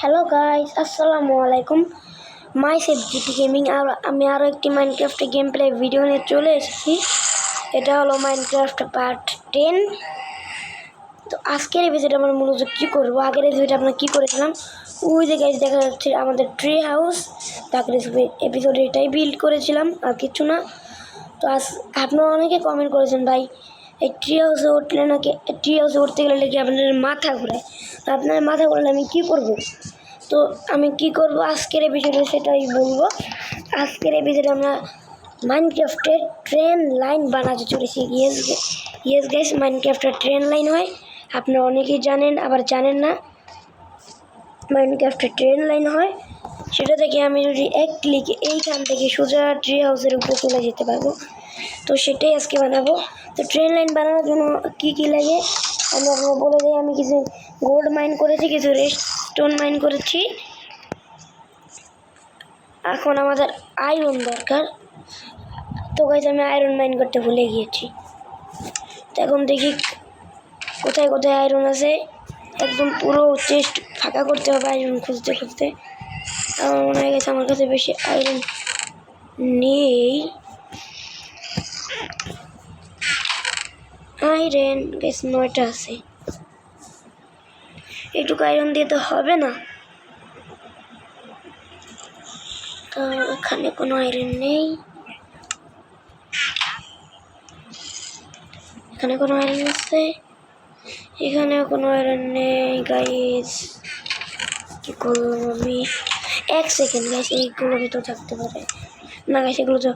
Hello guys আসসালামু আলাইকুম মাই safe GT gaming আর আমি আরও একটি মাইনক্রাফ্টে গেম প্লে ভিডিও নিয়ে চলে এসেছি। এটা হলো মাইনক্রাফট পার্ট টেন তো আজকের এই ভিডিওটা আমরা মূলত কী করব? আগের ভিডিওটা আমরা কী করেছিলাম? ওই যে গাইস দেখা যাচ্ছে আমাদের ট্রি হাউস তারপরে এপিসোডে এটাই বিল্ড করেছিলাম, আর কিছু না। তো আজ আপনারা অনেকে কমেন্ট করেছেন, ভাই এই ট্রি হাউসে উঠলে নাকি ট্রি হাউসে উঠতে গেলে নাকি আপনাদের মাথা ঘুরায়। তো আপনার মাথা ঘুরালে আমি কী করব? তো আমি কি করব আজকের এপিসোডে সেটাই বলব। আজকের এপিসোডে আমরা মাইনক্রাফটের ট্রেন লাইন বানাতে চলেছি। ইয়েস ইয়েস গাইস মাইনক্রাফটের ট্রেন লাইন হয়। আপনারা অনেকেই জানেন, আবার জানেন না। মাইনক্রাফটের ট্রেন লাইন হয়। সেটা থেকে আমি যদি এক ক্লিকে এইখান থেকে সোজা ট্রি হাউসের উপরে চলে যেতে পারব। তো সেটাই আজকে বানাবো। তো ট্রেন লাইন বানানোর জন্য কী কী লাগে? আমি আপনাকে বলে দিই, আমি কিছু গোল্ড মাইন করেছি, কিছু রেস্ট স্টোন মাইন করেছি। এখন আমাদের আয়রন দরকার। তো গাইজ আমি আয়রন মাইন করতে ভুলে গিয়েছি। তো এখন দেখি কোথায় কোথায় আয়রন আছে। একদম পুরো চেস্ট ফাঁকা করতে হবে আয়রন খুঁজতে খুঁজতে। আমার মনে হয় গেছে আমার কাছে বেশি আয়রন নেই। আয়রন গেছে নয়টা আছে। এইটুকু আয়রন দিয়ে তো হবে না। কারণ এখানে কোনো আয়রন নেই। এখানে কোনো আয়রন আছে। এখানেও কোনো আয়রন নেই গাইস কি করলাম আমি? এক সেকেন্ড গাইস এইগুলো ভিতরে থাকতে পারে। না গাইস এগুলো তো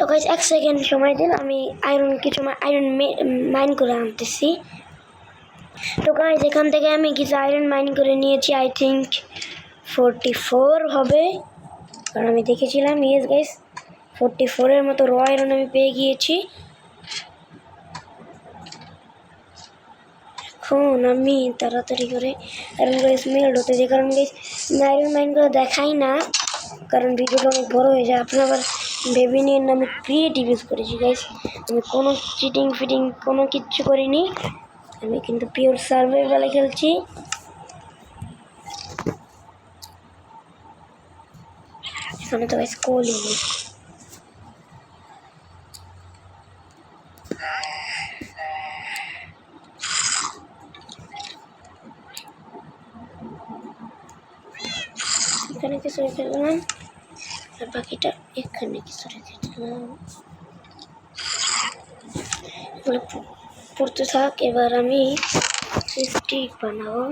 তো গাইস এক সেকেন্ড সময় দিন, আমি আয়রন কিছু আয়রন মাইন করে আনতেছি। তো গাইস এখান থেকে আমি কিছু আয়রন মাইন করে নিয়েছি আই থিঙ্ক ফোরটি ফোর হবে। কারণ আমি দেখেছিলাম ইয়েস গাইস ফোরটি ফোরের মতো র আয়রন আমি পেয়ে গিয়েছি। এখন আমি তাড়াতাড়ি করে আয়রন গাইস মেল্ড হতে যে কারণ গাইস আয়রন মাইন করে দেখাই না, কারণ ভিডিওটা অনেক বড় হয়ে যায়। আপনার আবার ভেবে নিয়ে আমি ক্রিয়েটিভ ইউজ করেছি গাইস আমি কোনো চিটিং ফিটিং কোনো কিচ্ছু করিনি। আমি কিন্তু পিওর সার্ভাইভালে খেলছি। এখানে তো গাইস কোহলি নেই এখানে কিছু রেখে দিলাম। আর বাকিটা এখানে কিছু রেখে দিলাম। পড়তে থাক, এবার আমি স্টিক বানাবো।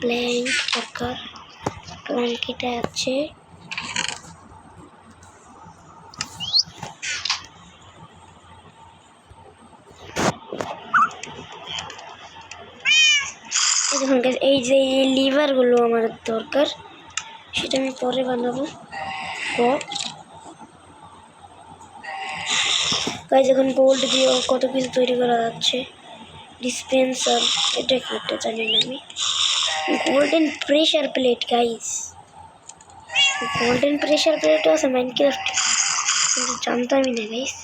প্ল্যাঙ্ক দরকার। প্ল্যাঙ্ক এটা আছে। এই যে এই লিভারগুলো আমার দরকার, সেটা আমি পরে বানাবো। পর গাইজ এখন গোল্ড দিয়ে কত কিছু তৈরি করা যাচ্ছে? ডিসপেন্সার এটা কি এটা জানি না আমি। Golden pressure plate guys golden pressure প্লেটও আছে মাইনক্রাফট কিন্তু জানতামই না গাইজ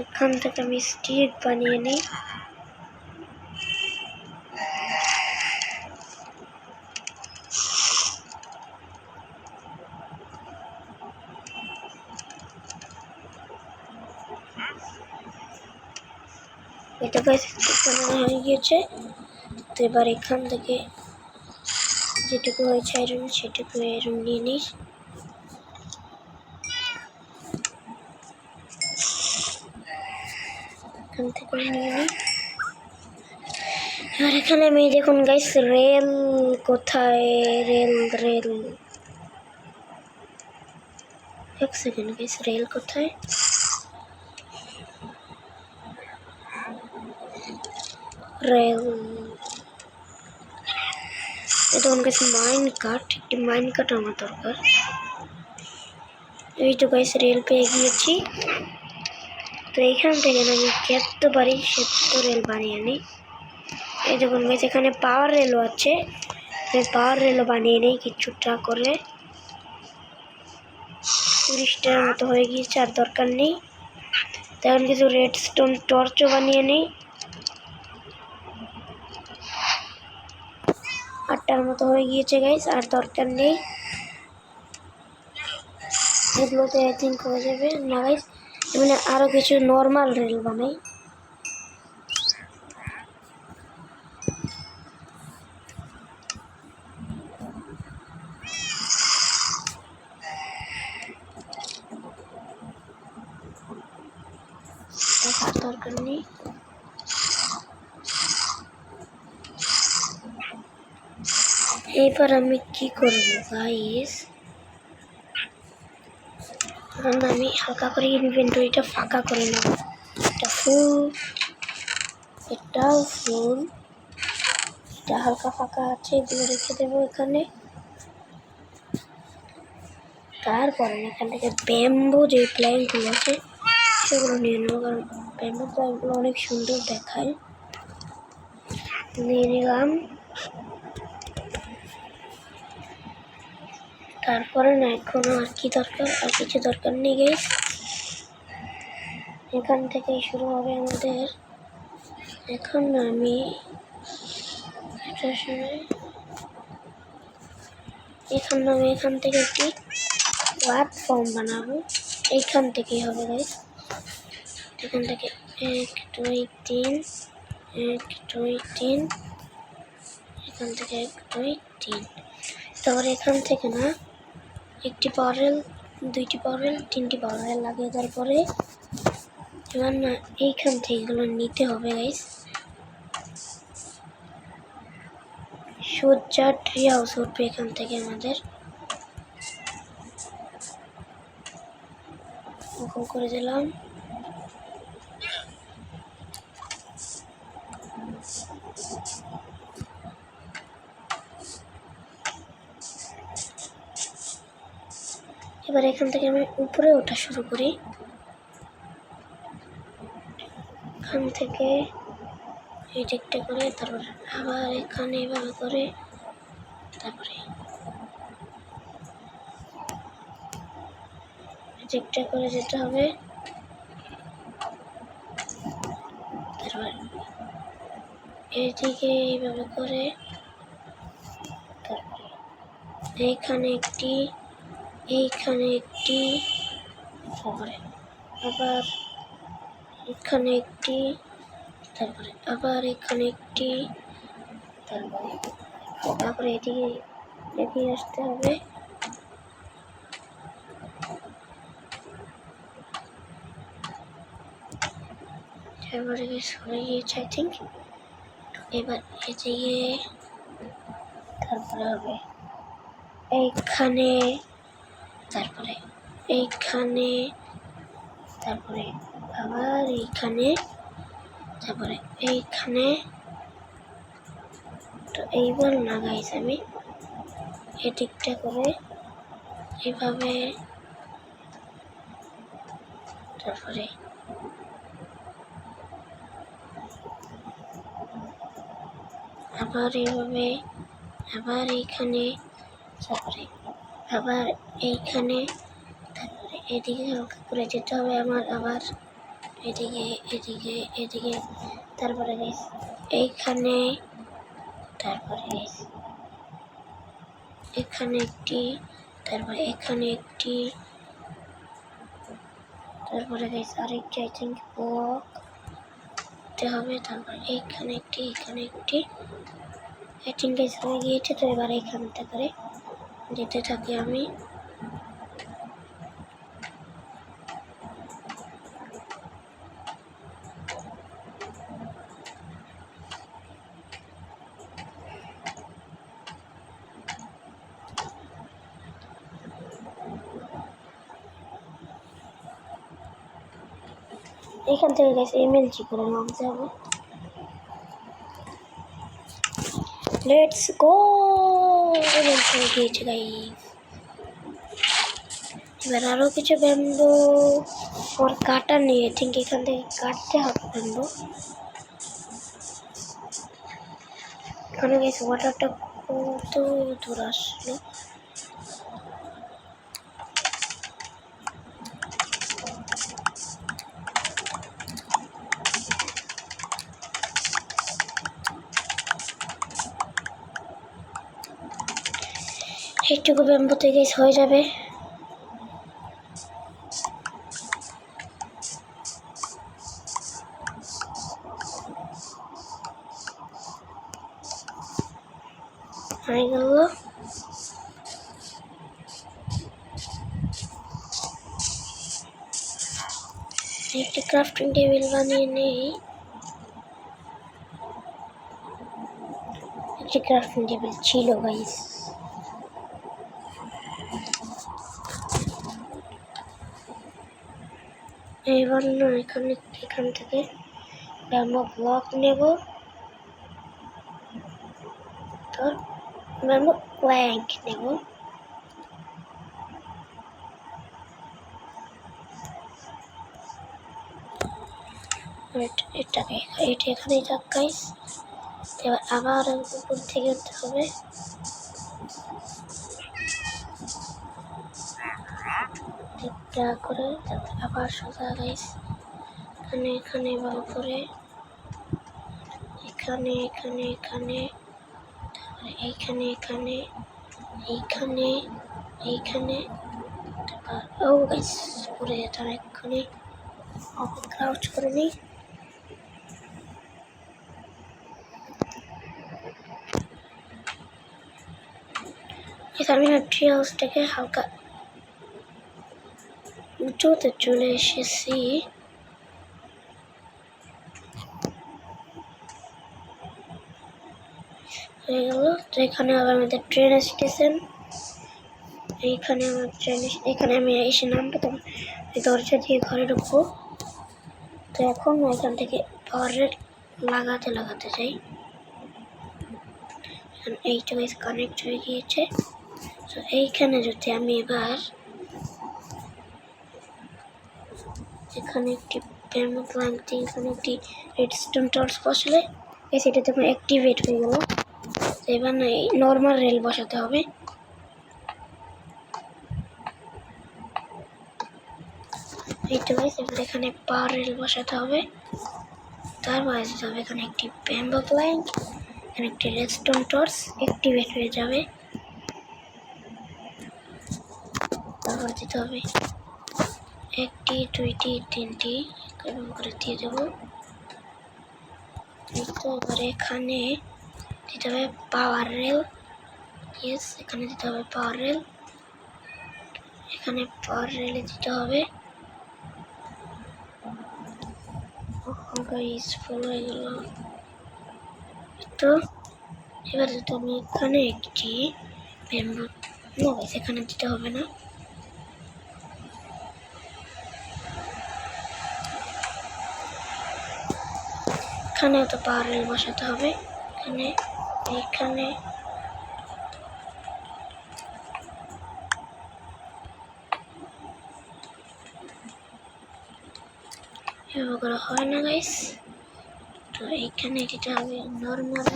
এখান থেকে আমি স্টিক বানিয়ে নিই এটা গাইস বানানো তো এবার এখান থেকে যেটুকু হয়েছে আয়রন সেটুকু আয়রন নিয়ে নিস এখান থেকে নিয়ে নিই। এবার এখানে আমি দেখুন গাইস রেল কোথায়? রেল রেল এক সেকেন্ড গাইস রেল কোথায়? এটা আমার কাছে মাইন কাট একটি মাইন কাট আমার দরকার। গাইস রেল পেয়ে গিয়েছি। তো থেকে রেল বানিয়ে এই গাইস এখানে পাওয়ার রেলও আছে। পাওয়ার রেলও বানিয়ে নিই কিছুটা করে। তিরিশটার মতো হয়ে গিয়েছে, আর দরকার নেই। তো এখন কিছু রেড স্টোন টর্চও বানিয়ে নিই। আটটার মতো হয়ে গিয়েছে গাইস আর দরকার নেই এগুলোতে আই থিঙ্ক হয়ে যাবে না গাইস মানে আরও কিছু নর্মাল রেল বানাই আর দরকার নেই এবার আমি কি করব গাইস এখন আমি হালকা করে ইনভেন্টরিটা ফাঁকা করে নেব। এটা ফুল এটাও ফুল এটা হালকা ফাঁকা আছে, এগুলো রেখে দেবো এখানে। তারপরে এখান থেকে ব্যাম্বু যে প্ল্যান্টগুলো আছে, সেগুলো নিয়ে নেব, কারণ ব্যাম্বু প্ল্যান্টগুলো অনেক সুন্দর দেখায়। নিয়ে নিলাম। তারপরে না, এখন আর কি দরকার? আর কিছু দরকার নেই গেস এখান থেকেই শুরু হবে আমাদের। এখন আমি এখন আমি এখান থেকে একটি প্ল্যাটফর্ম বানাবো। এইখান থেকেই হবে গাইস এখান থেকে এক, দুই, তিন, এক, দুই, তিন। এখান থেকে এক, দুই, তিন। তারপরে এখান থেকে না একটি পাওয়ারেল দুইটি পাওয়ারেল তিনটি পাওয়ারেল লাগিয়ে দেওয়ার পরে এবার না, এইখান থেকে এগুলো নিতে হবে গাইস সজ্জা ট্রি হাউস উঠবে এখান থেকে আমাদের। করে দিলাম। এবার এখান থেকে আমি উপরে ওঠা শুরু করি। এখান থেকে এই দিকটা করে, তারপর আবার এখানে এভাবে করে, তারপরে দিকটা করে যেতে হবে। তারপর এইদিকে এইভাবে করে, তারপরে এইখানে একটি এইখানে একটি তারপরে আবার এখানে একটি, তারপরে আবার এখানে একটি, তারপরে তারপরে এদিকে এগিয়ে আসতে হবে। তারপরে হয়ে গিয়েছে আই থিঙ্ক এবার এদিকে তারপরে হবে। এইখানে তারপরে এইখানে, তারপরে আবার এইখানে, তারপরে এইখানে। তো এইবার না আমি এদিকটা করে এভাবে তারপরে আবার এইভাবে, আবার এইখানে, তারপরে আবার এইখানে এদিকে হালকা করে যেতে হবে আমার আবার। এদিকে এদিকে এদিকে, তারপরে এইখানে, তারপরে এখানে একটি, তারপরে এখানে একটি, তারপরে গাইস আরেকটি আই থিঙ্ক ব্লক দিতে হবে, তারপর এইখানে একটি, এখানে একটি। আই থিঙ্ক গাইস হয়ে গিয়েছে, তো এবার এইখানটা করে যেতে থাকি আমি। এখান থেকে গেছে এমএলজি করে নামতে হবে? লেটস গো এবং হয়ে গিয়েছে গাইস এবার আরও কিছু ব্যাম্বো ওর কাটা নিয়ে ঠিক এখান থেকে কাটতে হবে ব্যাম্বো এখানে গেছে ওয়াটারটা কত দূর আসলো। এইটুকু ব্যাম্বুতে গেস হয়ে যাবে। হয়ে গেল। একটি ক্রাফটিং টেবিল বানিয়ে নেই। একটি ক্রাফটিং টেবিল ছিল গাইস এবার না এখানে এখান থেকে ব্যাম্বো ব্লক নেব, তোর ব্যাম্বো প্ল্যাঙ্ক নেব। এটা- এটাকে এটা এখানেই যাক গাইস এবার আবার উপর থেকে হবে। একটা করে তারপর আবার সোজা গাইস এখানে এখানে এবার উপরে এখানে এখানে এখানে। এইখানে এখানে। এইখানে এইখানে। ও গাইস পড়ে যেতে এক্ষুনি ক্রাউচ করে নিই। আমি ট্রি হাউসটাকে হালকা উঁচুতে চলে এসেছি। হয়ে গেল। তো এখানে আবার আমাদের ট্রেন স্টেশন এইখানে আমার ট্রেন এখানে আমি এসে নামবো, তখন দরজা দিয়ে ঘরে ঢুকবো। তো এখন এখান থেকে পাওয়ারের লাগাতে লাগাতে যাই। এইটা কানেক্ট হয়ে গিয়েছে। তো এইখানে যদি আমি এবার এখানে একটি প্ল্যাঙ্ক দিয়ে এখানে একটি রেডস্টোন টর্চ বসালে সেটা তখন অ্যাক্টিভেট হয়ে গেল। এবার না নর্মাল রেল বসাতে হবে। এখানে পাওয়ার রেল বসাতে হবে। তারপরে দিতে হবে এখানে একটি ব্যাম্বো প্ল্যাঙ্ক এখানে একটি রেডস্টোন টর্চ অ্যাক্টিভেট হয়ে যাবে। তারপর দিতে হবে। একটি, দুইটি, তিনটি এরকম করে দিয়ে দেবো। এবার এখানে দিতে হবে পাওয়ার রেল ইয়েস এখানে দিতে হবে পাওয়ার রেল এখানে পাওয়ার রেলে দিতে হবে। হয়ে তো, এবার যদি আমি এখানে একটি ব্যাম্বু না এখানে দিতে হবে না। এখানে তো পাওয়ার রেল বসাতে হবে। এখানে, এইখানে। এভাবে করে হয় না গাইস তো এইখানে দিতে হবে নর্মাল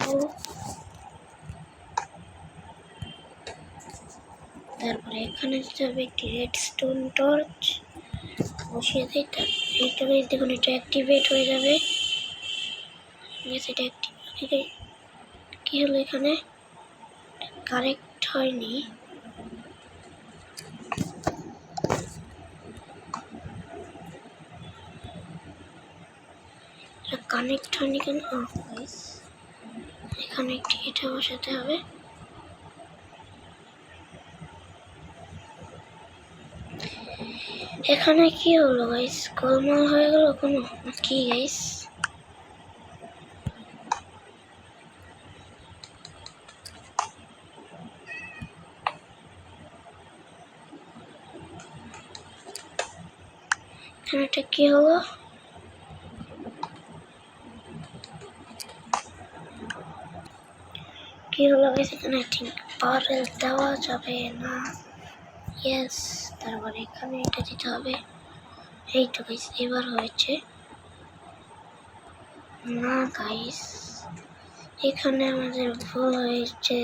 তারপরে এখানে দিতে হবে, একটি রেড স্টোন টর্চ বসিয়ে দিই তার এইটা দেখুন, এটা অ্যাক্টিভেট হয়ে যাবে। Yes, এটা অ্যাক্টিভ কি হলো এখানে? কারেক্ট হয়নি। কানেক্ট হয়নি কেন? এখানে একটি এটা বসাতে হবে। এখানে কি হলো গাইস গোলমাল হয়ে গেল কোনো? কি গাইস এখানে এটা কি হলো? কি হলো গাইস এখানে ঠিক পাওয়ার দেওয়া যাবে না? ইয়েস তারপরে এখানে এটা দিতে হবে। এই তো গাইস এবার হয়েছে। না গাইস এখানে আমাদের ভুল হয়েছে।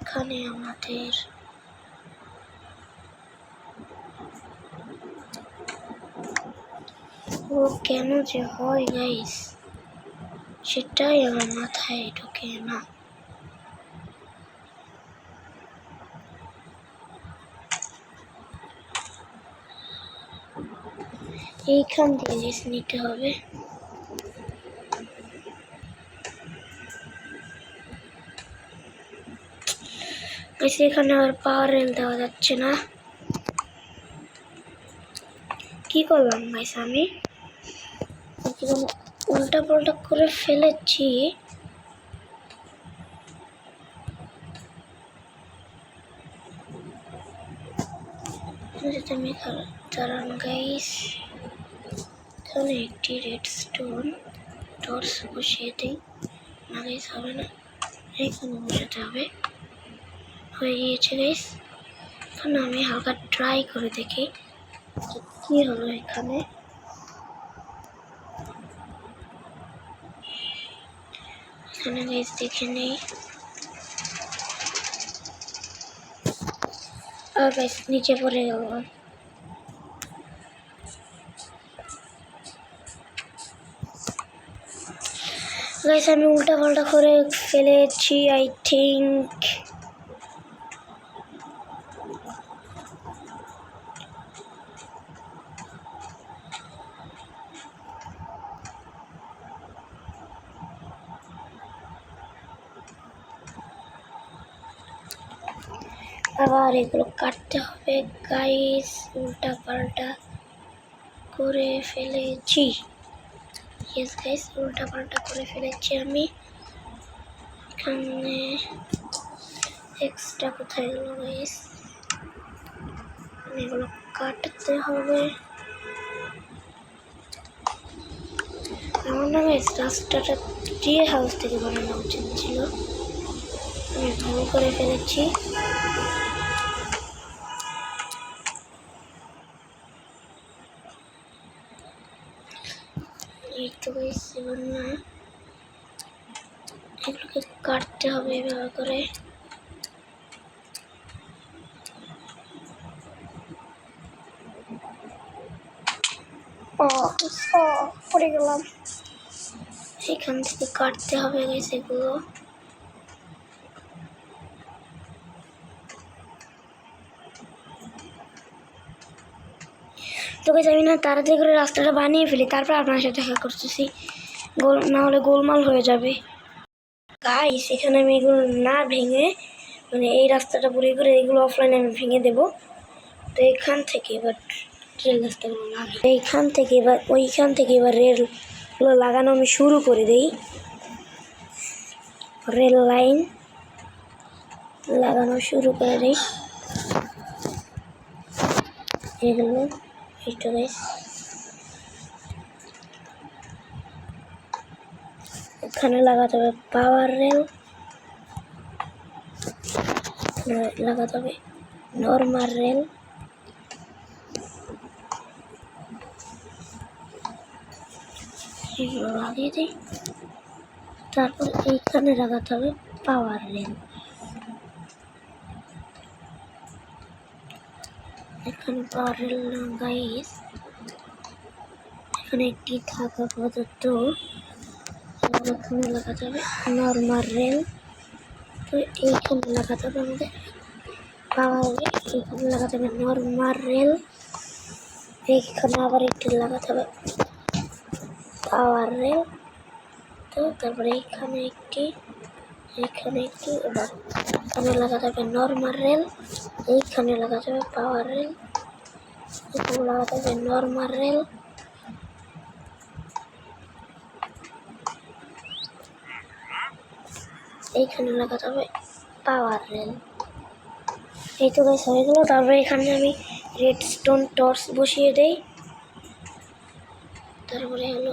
এখানে আমাদের ও কেন যে হয় গাইস সেটাই আমার মাথায় ঢোকে না। এইখান দিয়ে জিনিস নিতে হবে। এখানে আবার পাওয়ার রেল দেওয়া যাচ্ছে না। কি করলাম ভাইস আমি? এখানে উল্টা পাল্টা করে ফেলেছি। গাইস একটি রেড স্টোন টর্চ বসিয়ে দিই। না গাইস হবে না। এখানে বসাতে হবে। হয়ে গিয়েছে গাইস এখন আমি হালকা ট্রাই করে দেখি কি হলো এখানে। এখানে গাইস দেখে নেই। আর নিচে পড়ে যাব গাইস আমি উল্টা পাল্টা করে ফেলেছি আই থিঙ্ক আবার এগুলো কাটতে হবে। গাইস উল্টা পাল্টা করে ফেলেছি। ইয়েস গাইস উল্টা পাল্টা করে ফেলেছি আমি। এখানে এক্সট্রা কোথায় গেল গাইস এগুলো কাটতে হবে। আমার না গাইস রাস্তাটা দিয়ে হাউস থেকে বানানো উচিত ছিল। আমি ভুল করে ফেলেছি। হবে এভাবে করে। পড়ে গেলাম। এখান থেকে কাটতে হবে গাইস এগুলো। তো গাইস না তাড়াতাড়ি করে রাস্তাটা বানিয়ে ফেলি, তারপর আপনার সাথে দেখা করতেছি। গোল, না হলে গোলমাল হয়ে যাবে। গাইস এখানে আমি এগুলো না ভেঙে মানে এই রাস্তাটা পুরো করে এগুলো অফলাইনে আমি ভেঙে দেব। তো এখান থেকে এবার রেল রাস্তাগুলো লাগাই এইখান থেকে এবার, ওইখান থেকে এবার রেলগুলো লাগানো আমি শুরু করে দিই। রেল লাইন লাগানো শুরু করে দিই। এগুলো একটু এখানে লাগাতে হবে পাওয়ার রেল লাগাতে হবে নর্মাল রেল লাগিয়ে দিই। তারপর এইখানে লাগাতে হবে পাওয়ার রেল এখানে পাওয়ার রেল গাইস এখানে একটি থাকা পর্যন্ত এখানে লাগাতে হবে নর্মাল রেল। তো এইখানে লাগাতে হবে আমাদের। পাওয়ার রেল এইখানে লাগাতে হবে নর্মাল রেল। এইখানে আবার একটি লাগাতে হবে পাওয়ার রেল। তো তারপরে এইখানে একটি এইখানে একটি, এবার এখানে লাগাতে হবে নর্মাল রেল। এইখানে লাগাতে হবে পাওয়ার রেল। এখানে লাগাতে হবে নর্মাল রেল। এইখানে লাগাতে হবে পাওয়ার রেল এই তো গাইস হয়ে গেল। তারপরে এখানে আমি রেড স্টোন টর্চ বসিয়ে দেই। তারপরে হলো,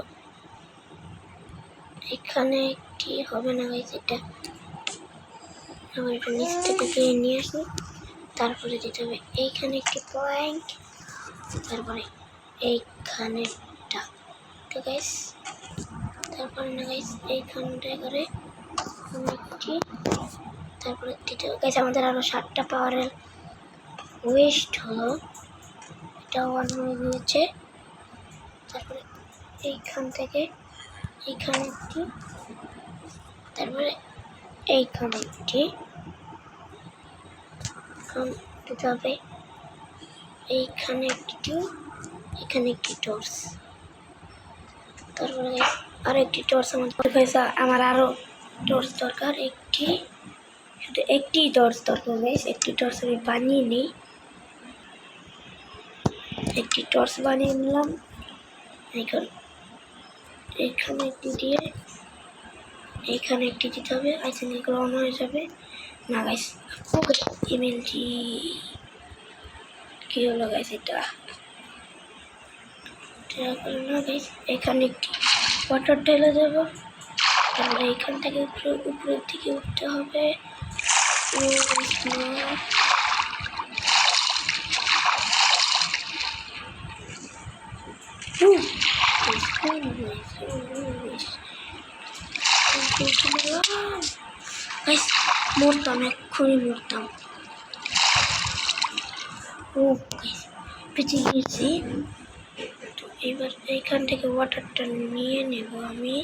এখানে কি হবে না গাইস এটা আবার একটু নিচ থেকে নিয়ে আসি। তারপরে দিতে হবে, এইখানে একটি পয়েন্ট তারপরে এইখানেটা তো গাইস তারপরে না গাইস এইখানটায় করে তারপরে গাইস আমাদের আরও সাতটা পাওয়ারের ওয়েস্ট হলো। এটা ওয়ান হয়ে গিয়েছে তারপরে এইখান থেকে এইখানে একটি তারপরে এইখানে একটি। হবে এইখানে একটি এখানে একটি টর্চ তারপরে guys, আরও একটি টর্চ আমার আমার আরও টর্চ দরকার, একটি শুধু একটি টর্চ দরকার একটি টর্চ আমি বানিয়ে নিই। একটি টর্চ বানিয়ে নিলাম। এখন এখানে একটি দিয়ে, এখানে একটি দিতে হবে আই থিঙ্ক এগুলো অন হয়ে যাবে। না গাইস ওকে ইমেলটি কি হলো গাইস এটা? এখানে একটি ওয়াটার ঢেলে দেব। তারপরে এখান থেকে উপরে, উপরের দিকে উঠতে হবে। মরতাম, এক্ষুনি মরতাম। ও বেঁচে গেছি। তো এবার এইখান থেকে ওয়াটারটা নিয়ে নেব আমি।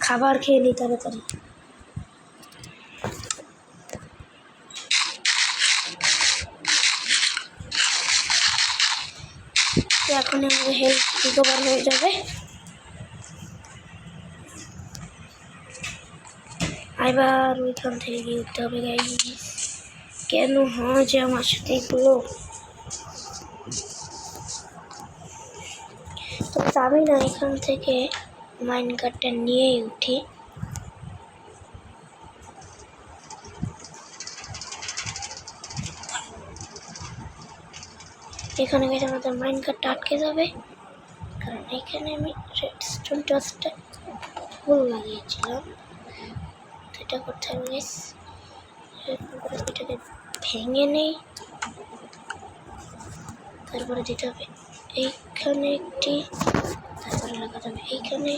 খাবার খেয়ে নি তাড়াতাড়ি। এখন আমাদের হেলথ রিকভার হয়ে যাবে। এবার ওইখান থেকে গিয়ে উঠতে হবে গাইস কেন হয় যে আমার সাথে এগুলো? তো আমি না এখান থেকে মাইন কার্ডটা নিয়েই উঠি। এখানে গেছে আমাদের মাইন কার্ডটা আটকে যাবে। কারণ এখানে আমি রেডস্টোন টাচটা ফুল লাগিয়েছিলাম। এটা করতে হবে এটাকে ভেঙে নেই। তারপরে দিতে হবে এইখানে একটি তারপরে লাগাতে হবে এইখানে।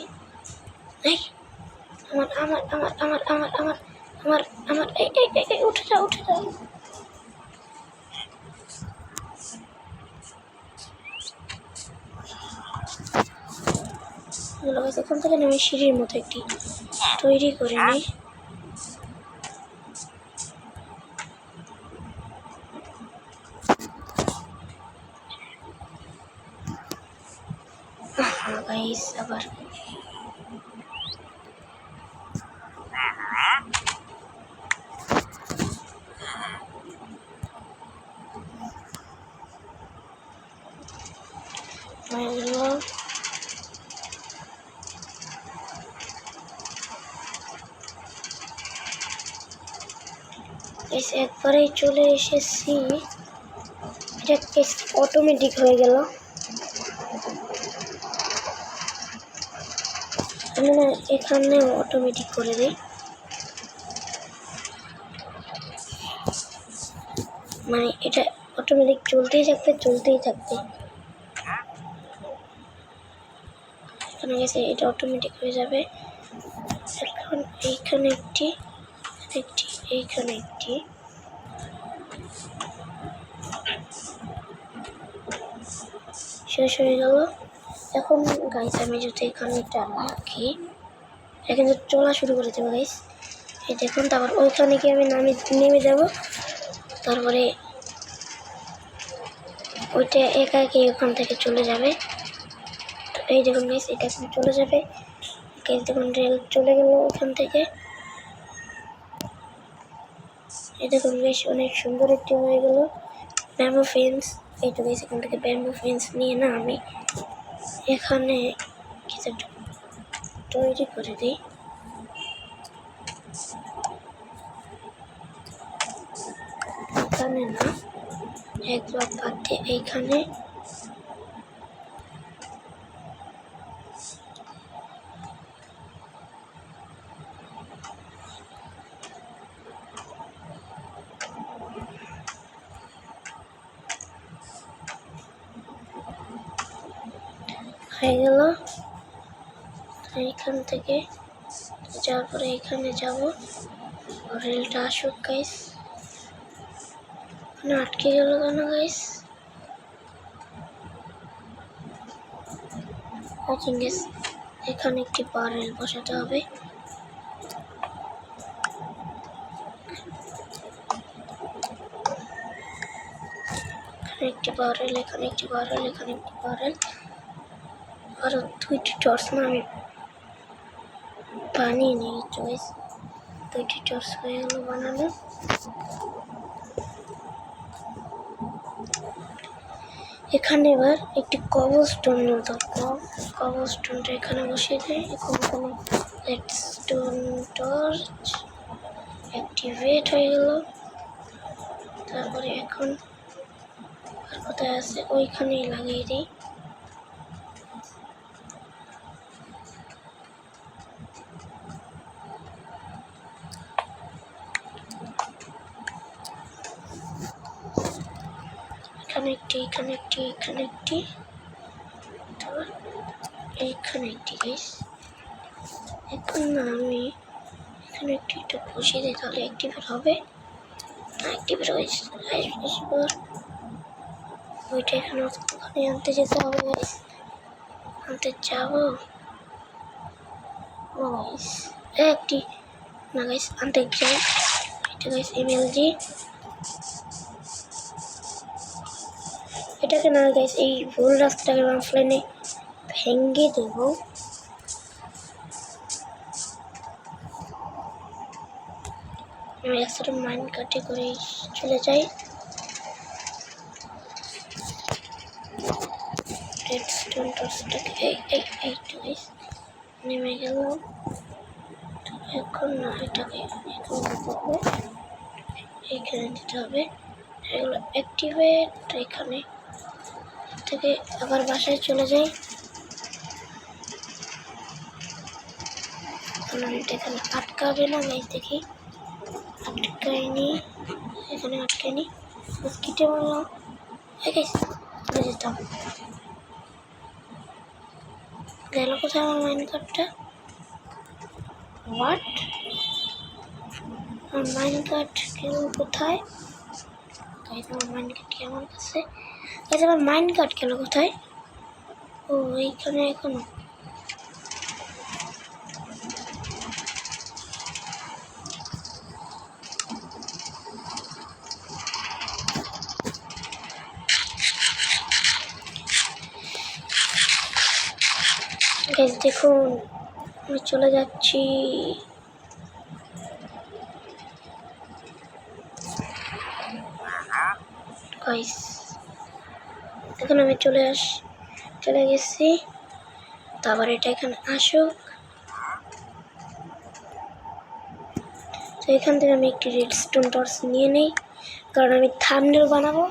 এই আমার আমার আমার আমার আমার আমার আমার আমার এই এই এই, এই উঠে যাও উঠে যাও। এখান থেকে আমি সিঁড়ির মতো একটি তৈরি করে নিই গাইস আবার হয়ে গেল এস একবারেই চলে এসেছি। এটা কেস অটোমেটিক হয়ে গেল। আমি এখানে অটোমেটিক করে দিই। মানে এটা অটোমেটিক চলতেই থাকবে চলতেই থাকবে। এখানে গেছে এটা অটোমেটিক হয়ে যাবে। এখন এইখানে একটি এইখানে একটি। শেষ হয়ে গেল। এখন গাইস আমি যদি এখানে এটা রাখি এটা কিন্তু চলা শুরু করে দেবো গাইস এই দেখুন, তারপর ওইখানে গিয়ে আমি নামে, নেমে যাব। তারপরে ওইটা একা একাই ওখান থেকে চলে যাবে। এই দেখুন গাইস এটা এখন চলে যাবে। গাইস দেখুন রেল চলে গেল ওখান থেকে। দেখুন বেশ অনেক সুন্দর একটি হয়ে গেল। ব্যাম্বো ফেন্স এই তো গাইস এখান থেকে ব্যাম্বো ফেন্স নিয়ে না আমি এখানে কিছু তৈরি করে দিই। এখানে না এক ব্লক বাদ দিয়ে এইখানে হয়ে গেল এইখান থেকে যাওয়ার পরে এখানে যাব। রেলটা আসুক গাইস না আটকে গেল কেন গাইস গেস এখানে একটি পারেল বসাতে হবে। এখানে একটি বারেল এখানে একটি বারেল এখানে একটি বারেল আরও দুইটি টর্চ না, আমি বানিয়ে নিই চয়েস দুইটি টর্চ হয়ে গেল বানানো। এখানে এবার একটি কবল স্টোন দরকার। কবল স্টোনটা এখানে বসিয়ে দিই। এখন কোনো স্টোন টর্চ অ্যাক্টিভেট হয়ে গেল। তারপরে এখন আর কোথায় আছে? ওইখানেই লাগিয়ে দিই। এখানে একটি এখানে একটি এইখানে একটি গাইস এখন আমি এখানে একটি এটা বসিয়ে দিই, তাহলে অ্যাক্টিভেট হবে। অ্যাক্টিভেট হয়েছে ওইটা এখানে ওখানে আনতে যেতে হবে আনতে যাব? ও গাইস একটি না গাইস আনতে যাই। এটা গাইস এমএলজি এটাকে না গাইস এই ভুল রাস্তাটাকে অফলাইনে ভেঙে দেব। আমি একসাথে মাইন্ড কাটে করে চলে যাই। এই নেমে গেল। এখন না, এটাকে এখন এইখানে দিতে হবে। এগুলো অ্যাক্টিভেট এখানে থেকে আবার বাসায় চলে যাই। এখানে আটকাবে না গাইজ দেখি। আটকায়নি, এখানে আটকায়নি। কেটে মারলাম। চলে যেতাম গেল কোথায় আমার মাইন কার্ডটা হোয়াট আমার মাইন কার্ড কেমন, কোথায়? গাইজ আমার মাইন কার্ড কি আমার কাছে গাইজ আমার মাইন কার্ড গেল কোথায়? ও, এইখানে এখনও। গাইজ দেখুন, আমি চলে যাচ্ছি। গাইস এখন আমি চলে আস, চলে গেছি। তারপর এটা এখানে আসুক। তো এখান থেকে আমি একটি রেড স্টোন টর্চ নিয়ে নিই, কারণ আমি থান্ডেল বানাবো।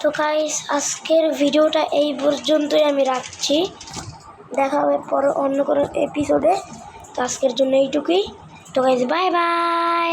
তো গাইস আজকের ভিডিওটা এই পর্যন্তই আমি রাখছি। দেখা হবে পরে অন্য কোনো এপিসোডে তো আজকের জন্য এইটুকুই। তো গাইস বাই বাই